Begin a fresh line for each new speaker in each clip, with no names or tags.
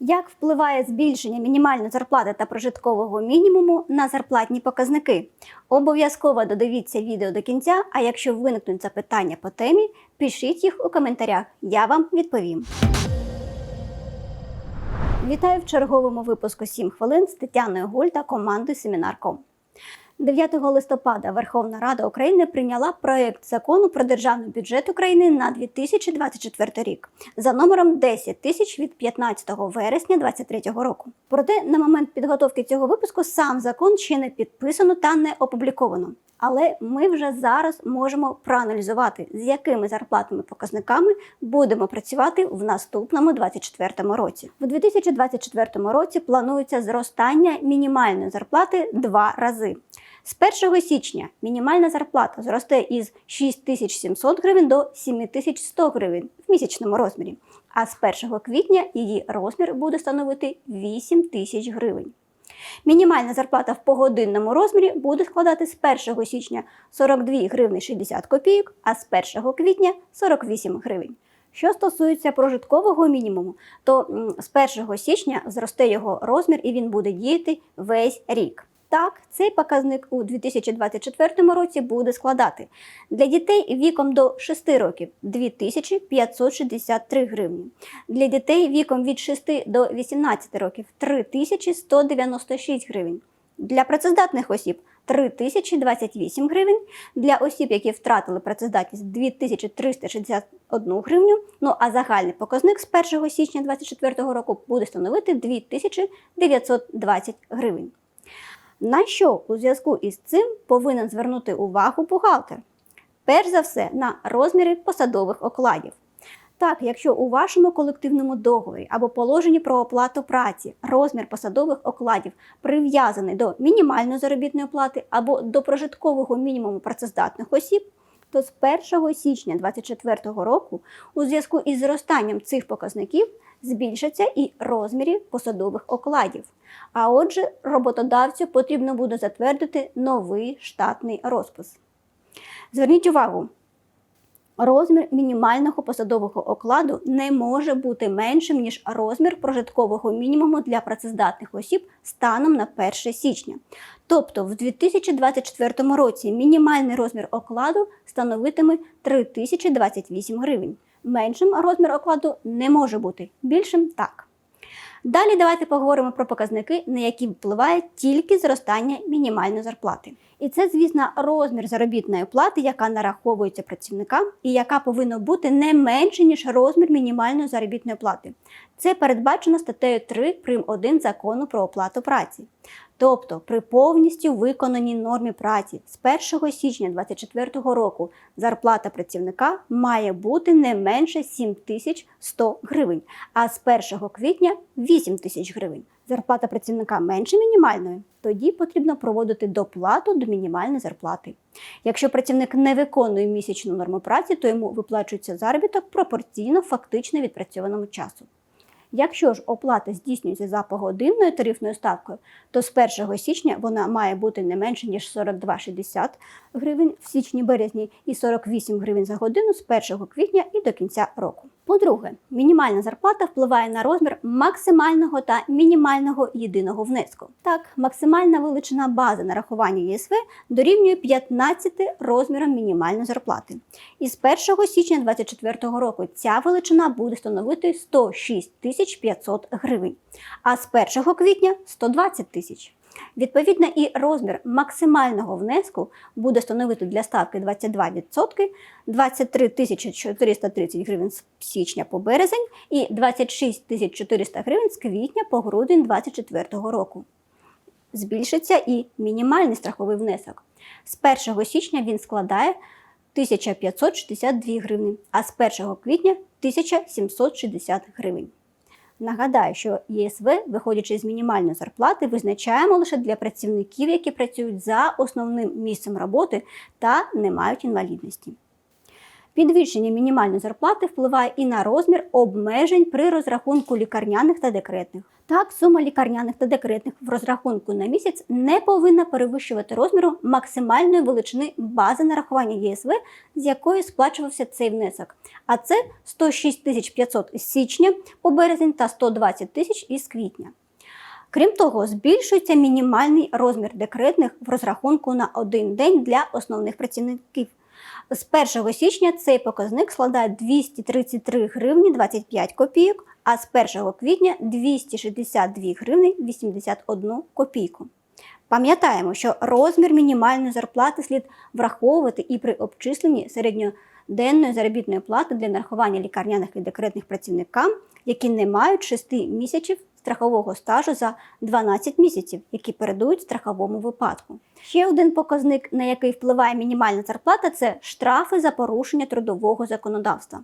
Як впливає збільшення мінімальної зарплати та прожиткового мінімуму на зарплатні показники? Обов'язково додивіться відео до кінця, а якщо виникнуть запитання по темі, пишіть їх у коментарях. Я вам відповім. Вітаю в черговому випуску «7 хвилин з Тетяною Гуль та командою Семінар.ком. 9 листопада Верховна Рада України прийняла проект закону про державний бюджет України на 2024 рік за номером 10 тисяч від 15 вересня 2023 року. Проте на момент підготовки цього випуску сам закон ще не підписано та не опубліковано. Але ми вже зараз можемо проаналізувати, з якими зарплатними показниками будемо працювати в наступному 2024 році. У 2024 році планується зростання мінімальної зарплати два рази. З 1 січня мінімальна зарплата зросте із 6700 гривень до 7100 гривень в місячному розмірі, а з 1 квітня її розмір буде становити 8 тисяч гривень. Мінімальна зарплата в погодинному розмірі буде складати з 1 січня 42 гривні 60 копійок, а з 1 квітня 48 гривень. Що стосується прожиткового мінімуму, то з 1 січня зросте його розмір і він буде діяти весь рік. Так, цей показник у 2024 році буде складати для дітей віком до 6 років 2563 гривні, для дітей віком від 6 до 18 років 3196 гривень, для працездатних осіб 3028 гривень, для осіб, які втратили працездатність 2361 гривню. Ну а загальний показник з 1 січня 2024 року буде становити 2920 гривень. На що у зв'язку із цим повинен звернути увагу бухгалтер? Перш за все, на розміри посадових окладів. Так, якщо у вашому колективному договорі або положенні про оплату праці розмір посадових окладів прив'язаний до мінімальної заробітної плати або до прожиткового мінімуму працездатних осіб, то з 1 січня 2024 року у зв'язку із зростанням цих показників збільшаться і розміри посадових окладів. А отже, роботодавцю потрібно буде затвердити новий штатний розпис. Зверніть увагу, розмір мінімального посадового окладу не може бути меншим, ніж розмір прожиткового мінімуму для працездатних осіб станом на 1 січня. Тобто в 2024 році мінімальний розмір окладу становитиме 3028 гривень. Меншим розмір окладу не може бути, більшим так. Далі давайте поговоримо про показники, на які впливає тільки зростання мінімальної зарплати. І це, звісно, розмір заробітної плати, яка нараховується працівникам, і яка повинна бути не менше, ніж розмір мінімальної заробітної плати. Це передбачено статтею 3 прим. 1 закону про оплату праці. Тобто, при повністю виконаній нормі праці з 1 січня 2024 року зарплата працівника має бути не менше 7100 гривень, а з 1 квітня 8 тисяч гривень. Зарплата працівника менше мінімальної, тоді потрібно проводити доплату до мінімальної зарплати. Якщо працівник не виконує місячну норму праці, то йому виплачується заробіток пропорційно фактично відпрацьованому часу. Якщо ж оплата здійснюється за погодинною тарифною ставкою, то з 1 січня вона має бути не менше ніж 42,60 гривень в січні-березні і 48 гривень за годину з 1 квітня і до кінця року. По-друге, мінімальна зарплата впливає на розмір максимального та мінімального єдиного внеску. Так, максимальна величина бази нарахування ЄСВ дорівнює 15 розмірам мінімальної зарплати. І з 1 січня 2024 року ця величина буде становити 106 тисяч 500 гривень, а з 1 квітня 120 тисяч. Відповідно, і розмір максимального внеску буде становити для ставки 22% 23 тисячі 430 гривень з січня по березень і 26 тисяч 400 гривень з квітня по грудень 2024 року. Збільшиться і мінімальний страховий внесок. З 1 січня він складає 1562 гривні, а з 1 квітня 1760 гривень. Нагадаю, що ЄСВ, виходячи з мінімальної зарплати, визначаємо лише для працівників, які працюють за основним місцем роботи та не мають інвалідності. Підвищення мінімальної зарплати впливає і на розмір обмежень при розрахунку лікарняних та декретних. Так, сума лікарняних та декретних в розрахунку на місяць не повинна перевищувати розміру максимальної величини бази нарахування ЄСВ, з якої сплачувався цей внесок. А це 106 500 з січня по березень та 120 тисяч із квітня. Крім того, збільшується мінімальний розмір декретних в розрахунку на один день для основних працівників. З 1 січня цей показник складає 233 гривні 25 копійок, а з 1 квітня 262 гривні 81 копійку. Пам'ятаємо, що розмір мінімальної зарплати слід враховувати і при обчисленні середньоденної заробітної плати для нарахування лікарняних і декретних працівникам, які не мають 6 місяців страхового стажу за 12 місяців, які передують страховому випадку. Ще один показник, на який впливає мінімальна зарплата, це штрафи за порушення трудового законодавства.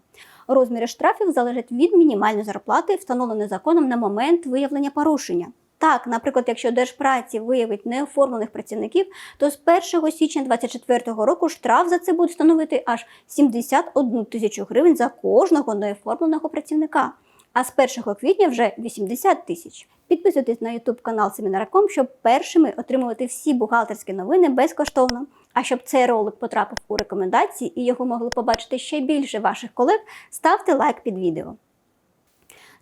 Розміри штрафів залежать від мінімальної зарплати, встановленої законом на момент виявлення порушення. Так, наприклад, якщо Держпраці виявить неоформлених працівників, то з 1 січня 2024 року штраф за це буде становити аж 71 тисячу гривень за кожного неоформленого працівника. А з 1 квітня вже 80 тисяч. Підписуйтесь на YouTube канал Семінараком, щоб першими отримувати всі бухгалтерські новини безкоштовно. А щоб цей ролик потрапив у рекомендації і його могли побачити ще більше ваших колег, ставте лайк під відео.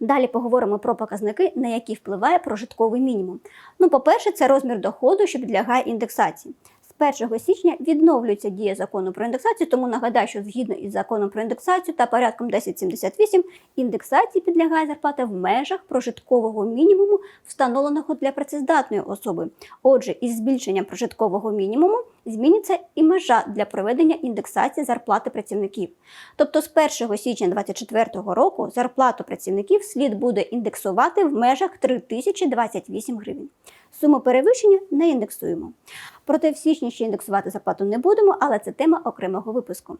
Далі поговоримо про показники, на які впливає прожитковий мінімум. Ну, по-перше, це розмір доходу, що підлягає індексації. З 1 січня відновлюється дія закону про індексацію, тому нагадаю, що згідно із законом про індексацію та порядком 1078 індексації підлягає зарплата в межах прожиткового мінімуму, встановленого для працездатної особи. Отже, із збільшенням прожиткового мінімуму зміниться і межа для проведення індексації зарплати працівників. Тобто з 1 січня 2024 року зарплату працівників слід буде індексувати в межах 3028 гривень. Суму перевищення не індексуємо. Проте в січні ще індексувати зарплату не будемо, але це тема окремого випуску.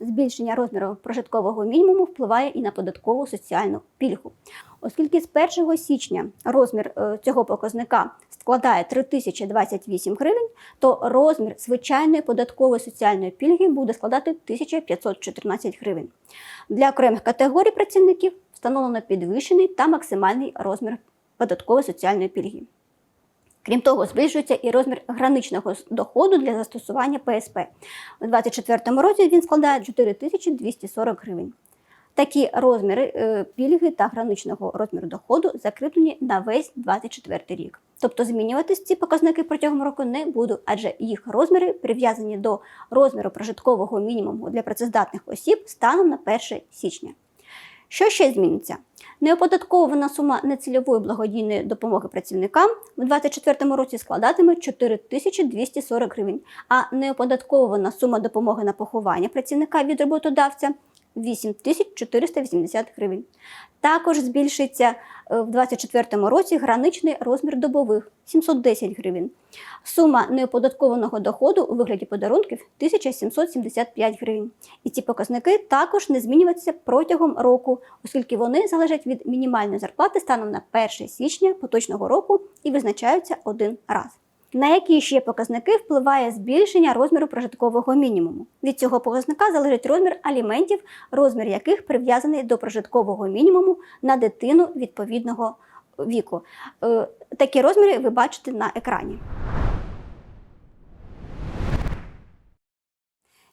Збільшення розміру прожиткового мінімуму впливає і на податкову соціальну пільгу. Оскільки з 1 січня розмір е, цього показника складає 3028 гривень, то розмір звичайної податкової соціальної пільги буде складати 1514 гривень. Для окремих категорій працівників встановлено підвищений та максимальний розмір податкової соціальної пільги. Крім того, збільшується і розмір граничного доходу для застосування ПСП. У 2024 році він складає 4240 гривень. Такі розміри е, пільги та граничного розміру доходу закріплені на весь 2024 рік. Тобто змінюватись ці показники протягом року не будуть, адже їх розміри прив'язані до розміру прожиткового мінімуму для працездатних осіб станом на 1 січня. Що ще зміниться? Неоподаткована сума нецільової благодійної допомоги працівникам у 2024 році складатиме 4240 гривень, а неоподаткована сума допомоги на поховання працівника від роботодавця 8480 гривень. Також збільшиться е, в 2024 році граничний розмір добових 710 гривень. Сума неоподаткованого доходу у вигляді подарунків 1775 гривень. І ці показники також не змінюватися протягом року, оскільки вони залежать від мінімальної зарплати станом на 1 січня поточного року і визначаються один раз. На які ще показники впливає збільшення розміру прожиткового мінімуму? Від цього показника залежить розмір аліментів, розмір яких прив'язаний до прожиткового мінімуму на дитину відповідного віку. Е, Такі розміри ви бачите на екрані.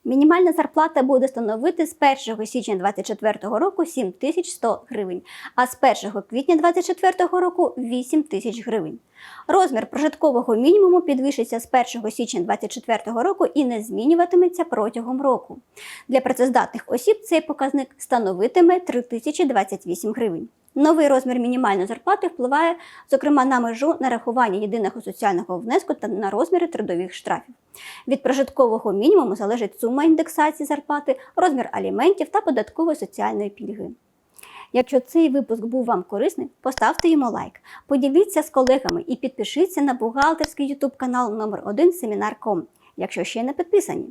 Мінімальна зарплата буде становити з 1 січня 2024 року 7100 гривень, а з 1 квітня 2024 року 8 тисяч гривень. Розмір прожиткового мінімуму підвищиться з 1 січня 2024 року і не змінюватиметься протягом року. Для працездатних осіб цей показник становитиме 3028 гривень. Новий розмір мінімальної зарплати впливає, зокрема, на межу нарахування єдиного соціального внеску та на розміри трудових штрафів. Від прожиткового мінімуму залежить сума індексації зарплати, розмір аліментів та податкової соціальної пільги. Якщо цей випуск був вам корисний, поставте йому лайк, поділіться з колегами і підпишіться на бухгалтерський YouTube канал номер 1 Семінар.com, якщо ще не підписані.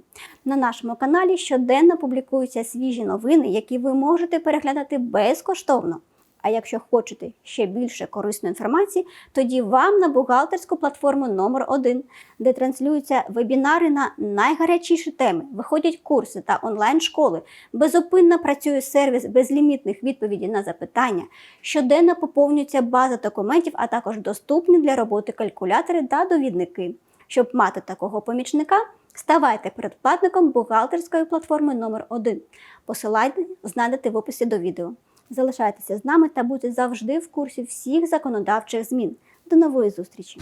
На нашому каналі щоденно публікуються свіжі новини, які ви можете переглядати безкоштовно. А якщо хочете ще більше корисної інформації, тоді вам на бухгалтерську платформу номер 1 де транслюються вебінари на найгарячіші теми, виходять курси та онлайн-школи. Безупинно працює сервіс безлімітних відповідей на запитання. Щоденно поповнюється база документів, а також доступні для роботи калькулятори та довідники. Щоб мати такого помічника, ставайте передплатником бухгалтерської платформи номер 1 Посилання знайдете в описі до відео. Залишайтеся з нами та будьте завжди в курсі всіх законодавчих змін. До нової зустрічі!